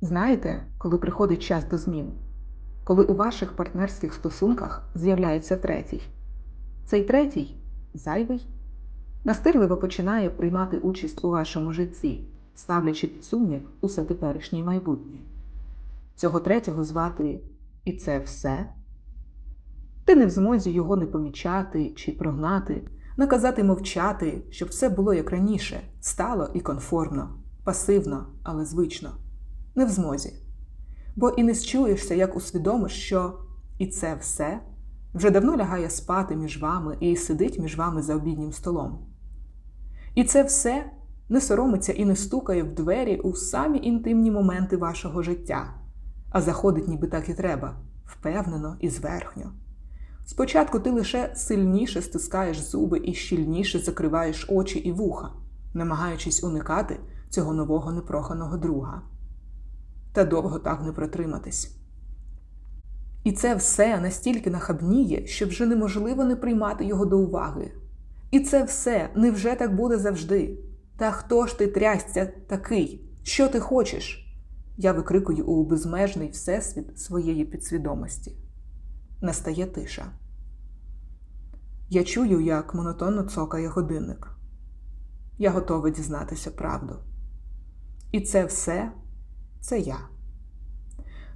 Знаєте, коли приходить час до змін, коли у ваших партнерських стосунках з'являється третій, цей третій зайвий, настирливо починає приймати участь у вашому житті, ставлячи під сумнів усе теперішнє майбутнє. Цього третього звати і це все. Ти не в змозі його не помічати чи прогнати, наказати мовчати, щоб все було як раніше, стало і конформно, пасивно, але звично не в змозі. Бо і не счуєшся, як усвідомиш, що і це все вже давно лягає спати між вами і сидить між вами за обіднім столом. І це все не соромиться і не стукає в двері у самі інтимні моменти вашого життя, а заходить, ніби так і треба, впевнено і зверхньо. Спочатку ти лише сильніше стискаєш зуби і щільніше закриваєш очі і вуха, намагаючись уникати цього нового непроханого друга та довго так не протриматись. І це все настільки нахабніє, що вже неможливо не приймати його до уваги. І це все невже так буде завжди? Та хто ж ти трясця такий? Що ти хочеш? Я викрикую у безмежний всесвіт своєї підсвідомості. Настає тиша. Я чую, як монотонно цокає годинник. Я готова дізнатися правду. І це все це я.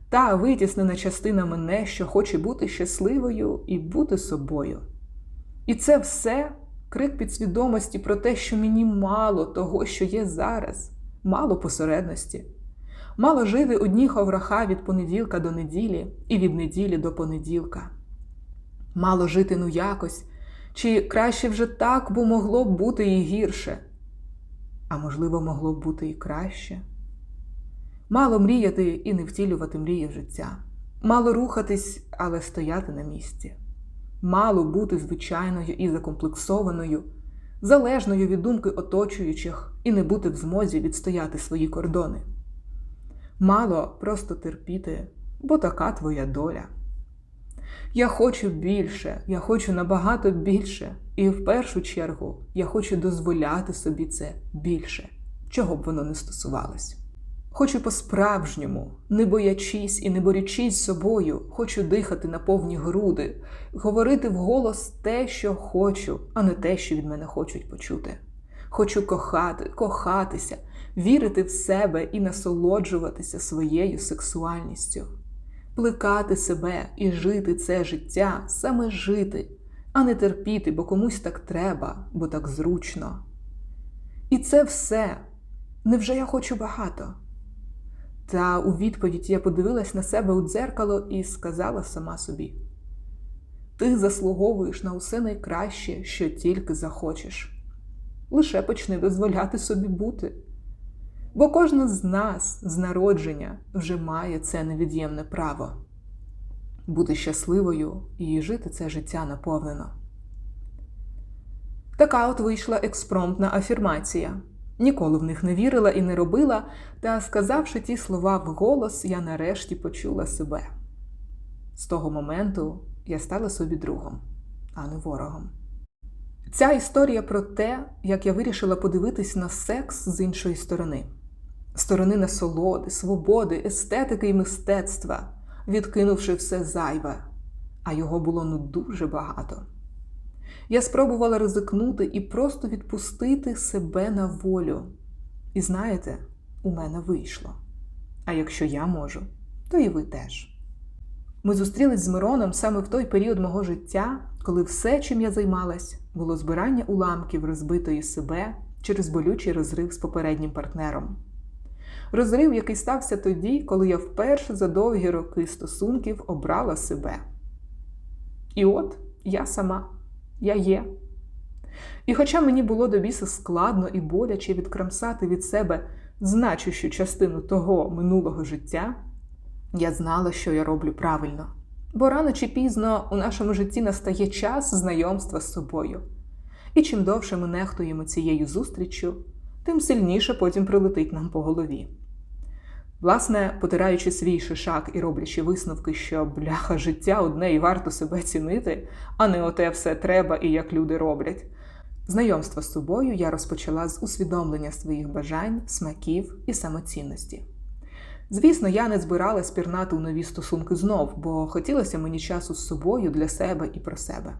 Та витіснена частина мене, що хоче бути щасливою і бути собою. І це все крик підсвідомості про те, що мені мало того, що є зараз, мало посередності, мало жити одні ховраха від понеділка до неділі і від неділі до понеділка. Мало жити ну якось, чи краще вже так, бо могло б бути і гірше, а можливо, могло б бути і краще. Мало мріяти і не втілювати мрії в життя, мало рухатись, але стояти на місці, мало бути звичайною і закомплексованою, залежною від думки оточуючих і не бути в змозі відстояти свої кордони. Мало просто терпіти, бо така твоя доля. Я хочу більше, я хочу набагато більше, і в першу чергу я хочу дозволяти собі це більше, чого б воно не стосувалось. Хочу по-справжньому, не боячись і не борючись собою, хочу дихати на повні груди, говорити вголос те, що хочу, а не те, що від мене хочуть почути. Хочу кохати, кохатися, вірити в себе і насолоджуватися своєю сексуальністю, плекати себе і жити це життя, саме жити, а не терпіти, бо комусь так треба, бо так зручно. І це все. Невже я хочу багато? Та у відповідь я подивилась на себе у дзеркало і сказала сама собі: Ти заслуговуєш на усе найкраще, що тільки захочеш. Лише почни дозволяти собі бути. Бо кожна з нас з народження вже має це невід'ємне право бути щасливою і жити це життя наповнено. Така от вийшла експромтна афірмація. Ніколи в них не вірила і не робила, та, сказавши ті слова вголос, я нарешті почула себе. З того моменту я стала собі другом, а не ворогом. Ця історія про те, як я вирішила подивитись на секс з іншої сторони, сторони насолоди, свободи, естетики і мистецтва, відкинувши все зайве, а його було ну дуже багато. Я спробувала ризикнути і просто відпустити себе на волю. І знаєте, у мене вийшло. А якщо я можу, то і ви теж. Ми зустрілись з Мироном саме в той період мого життя, коли все, чим я займалась, було збирання уламків розбитої себе через болючий розрив з попереднім партнером. Розрив, який стався тоді, коли я вперше за довгі роки стосунків обрала себе. І от я сама я є. І хоча мені було до біса складно і боляче відкрамсати від себе значущу частину того минулого життя, я знала, що я роблю правильно. Бо рано чи пізно у нашому житті настає час знайомства з собою. І чим довше ми нехтуємо цією зустріччю, тим сильніше потім прилетить нам по голові. Власне, потираючи свій шишак і роблячи висновки, що бляха життя одне і варто себе цінити, а не оте все треба і як люди роблять. Знайомство з собою я розпочала з усвідомлення своїх бажань, смаків і самоцінності. Звісно, я не збиралась пірнати у нові стосунки знов, бо хотілося мені часу з собою для себе і про себе.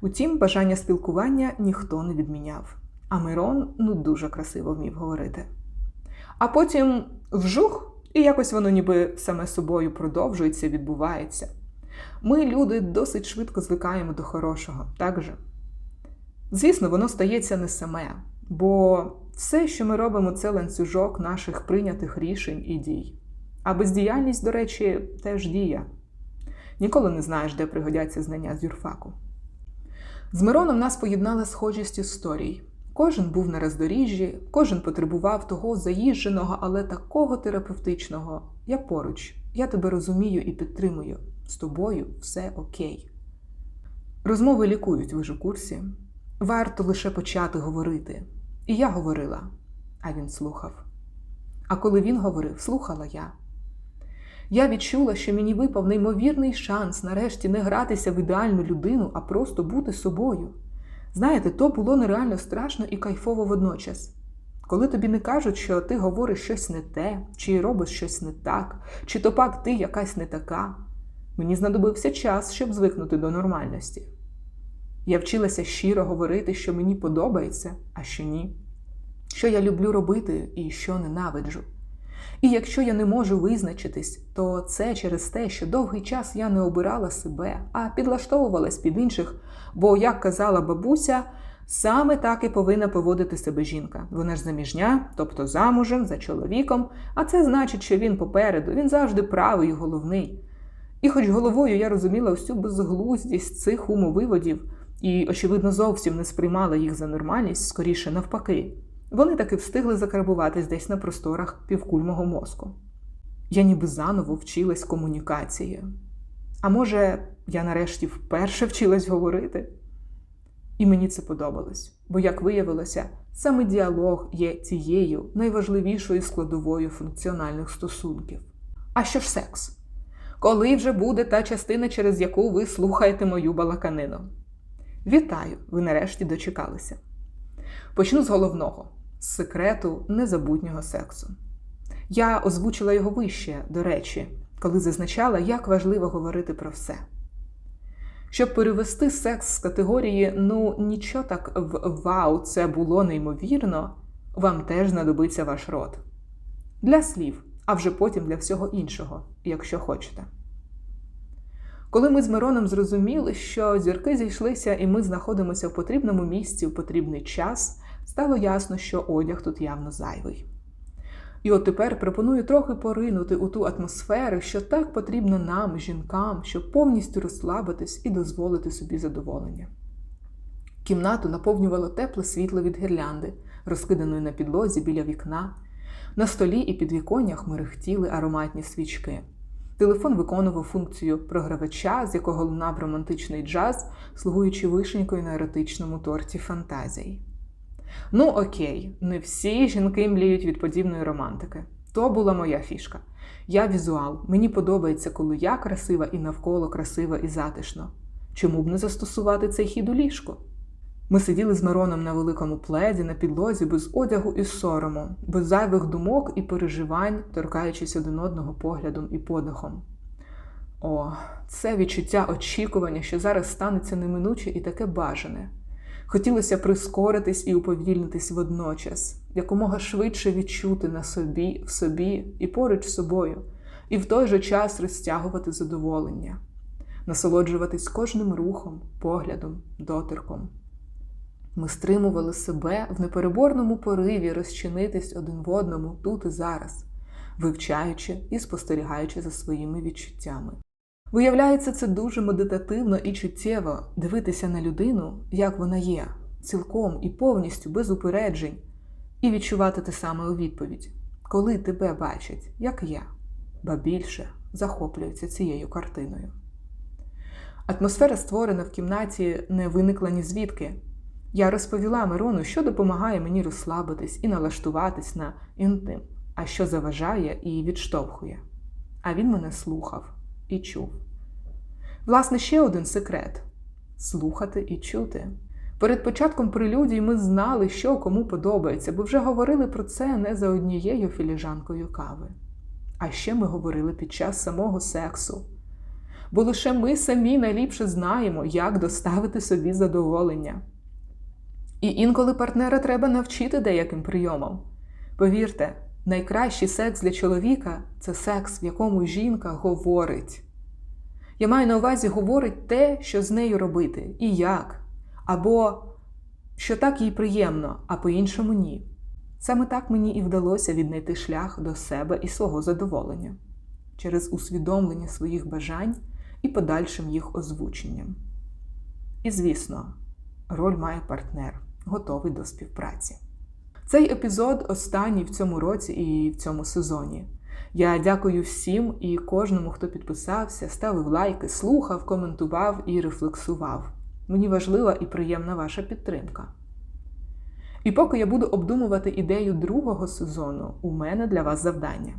Утім, бажання спілкування ніхто не відміняв, а Мирон ну дуже красиво вмів говорити. А потім вжух, і якось воно ніби саме собою продовжується, відбувається. Ми, люди, досить швидко звикаємо до хорошого, так же? Звісно, воно стається не саме, бо все, що ми робимо, це ланцюжок наших прийнятих рішень і дій. А бездіяльність, до речі, теж дія. Ніколи не знаєш, де пригодяться знання з юрфаку. З Мироном нас поєднала схожість історій. Кожен був на роздоріжжі, кожен потребував того заїждженого, але такого терапевтичного. Я поруч, я тебе розумію і підтримую. З тобою все окей. Розмови лікують, ви ж у курсі. Варто лише почати говорити. І я говорила, а він слухав. А коли він говорив, слухала я. Я відчула, що мені випав неймовірний шанс нарешті не гратися в ідеальну людину, а просто бути собою. Знаєте, то було нереально страшно і кайфово водночас. Коли тобі не кажуть, що ти говориш щось не те, чи робиш щось не так, чи то пак ти якась не така, мені знадобився час, щоб звикнути до нормальності. Я вчилася щиро говорити, що мені подобається, а що ні, що я люблю робити і що ненавиджу. І якщо я не можу визначитись, то це через те, що довгий час я не обирала себе, а підлаштовувалась під інших, бо, як казала бабуся, саме так і повинна поводити себе жінка. Вона ж заміжня, тобто замужем, за чоловіком, а це значить, що він попереду, він завжди правий і головний. І хоч головою я розуміла всю безглуздість цих умовиводів і, очевидно, зовсім не сприймала їх за нормальність, скоріше навпаки. Вони таки встигли закарбуватись десь на просторах півкульмого мозку. Я ніби заново вчилась комунікації. А може, я нарешті вперше вчилась говорити? І мені це подобалось, бо, як виявилося, саме діалог є тією найважливішою складовою функціональних стосунків. А що ж секс? Коли вже буде та частина, через яку ви слухаєте мою балаканину? Вітаю! Ви нарешті дочекалися. Почну з головного секрету незабутнього сексу. Я озвучила його вище, до речі, коли зазначала, як важливо говорити про все. Щоб перевести секс з категорії ну нічого так в вау, це було неймовірно, вам теж знадобиться ваш рот. Для слів, а вже потім для всього іншого, якщо хочете. Коли ми з Мироном зрозуміли, що зірки зійшлися і ми знаходимося в потрібному місці в потрібний час, стало ясно, що одяг тут явно зайвий. І от тепер пропоную трохи поринути у ту атмосферу, що так потрібно нам, жінкам, щоб повністю розслабитись і дозволити собі задоволення. Кімнату наповнювало тепле світло від гірлянди, розкиданої на підлозі біля вікна. На столі і підвіконнях мерехтіли ароматні свічки. Телефон виконував функцію програвача, з якого лунав романтичний джаз, слугуючи вишенькою на еротичному торті фантазій. Ну, окей, не всі жінки мліють від подібної романтики. То була моя фішка. Я візуал, мені подобається, коли я красива і навколо красива і затишно. Чому б не застосувати цей хід у ліжку? Ми сиділи з Мироном на великому пледі, на підлозі, без одягу і сорому, без зайвих думок і переживань, торкаючись один одного поглядом і подихом. О, це відчуття очікування, що зараз станеться неминуче і таке бажане. Хотілося прискоритись і уповільнитись водночас, якомога швидше відчути на собі, в собі і поруч з собою, і в той же час розтягувати задоволення, насолоджуватись кожним рухом, поглядом, доторком. Ми стримували себе в непереборному пориві розчинитись один в одному тут і зараз, вивчаючи і спостерігаючи за своїми відчуттями. Виявляється, це дуже медитативно і чуттєво дивитися на людину, як вона є, цілком і повністю без упереджень, і відчувати те саме у відповідь, коли тебе бачать, як я, ба більше захоплюються цією картиною. Атмосфера, створена в кімнаті, не виникла ні звідки. Я розповіла Мирону, що допомагає мені розслабитись і налаштуватись на інтим, а що заважає і відштовхує. А він мене слухав і чув. Власне, ще один секрет слухати і чути. Перед початком прелюдій ми знали, що кому подобається, бо вже говорили про це не за однією філіжанкою кави. А ще ми говорили під час самого сексу. Бо лише ми самі найліпше знаємо, як доставити собі задоволення. І інколи партнера треба навчити деяким прийомам. Повірте, найкращий секс для чоловіка це секс, в якому жінка говорить. Я маю на увазі говорить те, що з нею робити, і як, або що так їй приємно, а по-іншому ні. Саме так мені і вдалося віднайти шлях до себе і свого задоволення через усвідомлення своїх бажань і подальшим їх озвученням. І, звісно, роль має партнер, готовий до співпраці. Цей епізод останній в цьому році і в цьому сезоні. Я дякую всім і кожному, хто підписався, ставив лайки, слухав, коментував і рефлексував. Мені важлива і приємна ваша підтримка. І поки я буду обдумувати ідею другого сезону, у мене для вас завдання.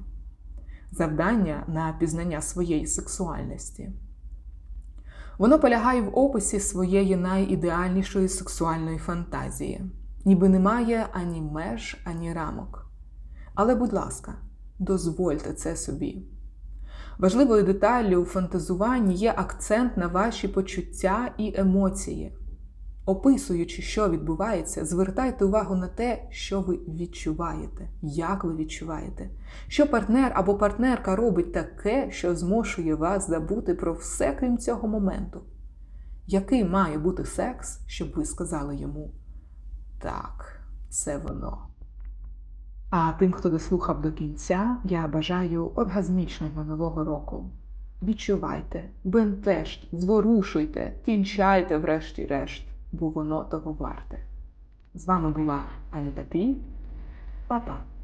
Завдання на пізнання своєї сексуальності. Воно полягає в описі своєї найідеальнішої сексуальної фантазії, ніби немає ані меж, ані рамок. Але, будь ласка, дозвольте це собі. Важливою деталлю у фантазуванні є акцент на ваші почуття і емоції. Описуючи, що відбувається, звертайте увагу на те, що ви відчуваєте, як ви відчуваєте, що партнер або партнерка робить таке, що змушує вас забути про все крім цього моменту. Який має бути секс, щоб ви сказали йому так, це воно. А тим, хто дослухав до кінця, я бажаю оргазмічного нового року. Відчувайте, бентежте, зворушуйте, кінчайте врешті-решт, бо воно того варте. З вами була Аніда Пі. Па-па!